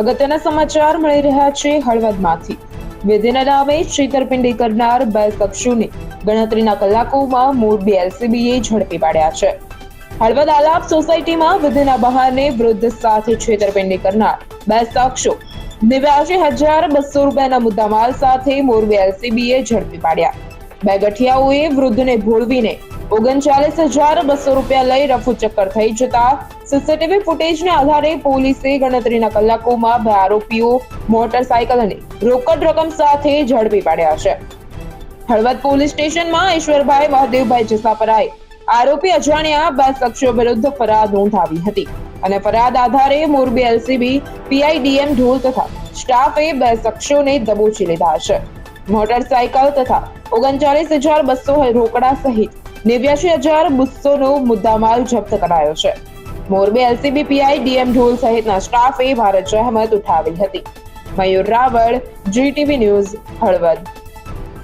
અગત્યના સમાચાર મળી રહ્યા છે હળવદમાંથી. વિધિના નામે છેતરપિંડી કરનાર બે શખ્સોને ગણતરીના કલાકોમાં મોરબી એલસીબીએ ઝડપી પાડ્યા છે. હળવદ આલાપ સોસાયટીમાં વિધિના બહારને વૃદ્ધ સાથે છેતરપિંડી કરનાર બે શખ્સો નેવ્યાસી હજાર બસો રૂપિયાના મુદ્દામાલ સાથે મોરબી એલસીબીએ ઝડપી પાડ્યા. બે ગઠિયાઓએ વૃદ્ધને ભોળવીને ઓગણચાલીસ હજાર બસો રૂપિયા લઈ રફુ ચક્કર થઈ જતા સીસીટીવી ફૂટેજને આધારે પોલીસે ગણતરીના કલાકોમાં બે આરોપીઓ, મોટરસાયકલ અને રોકડ રકમ સાથે ઝડપી પાડ્યા છે. હળવદ પોલીસ સ્ટેશનમાં ઈશ્વરભાઈ મહાદેવભાઈ જસાપરાએ આરોપી અજાણ્યા બે શખ્સો વિરુદ્ધ ફરિયાદ નોંધાવી હતી અને ફરિયાદ આધારે મોરબી એલસીબી, પીઆઈડીએમ ઢોલ તથા સ્ટાફે બે શખ્સોને દબોચી લીધા છે. મોટરસાયકલ તથા ઓગણચાલીસ હજાર બસો રોકડા સહિત નેવ્યાસી હજાર બસોનો મુદ્દામાલ જપ્ત કરાયો છે. મોરબી એલસીબી પીઆઈ ડીએમ ઢોલ સહિતના સ્ટાફે ભારત જહેમત ઉઠાવી હતી. Mayur Raval GTV news Halvad.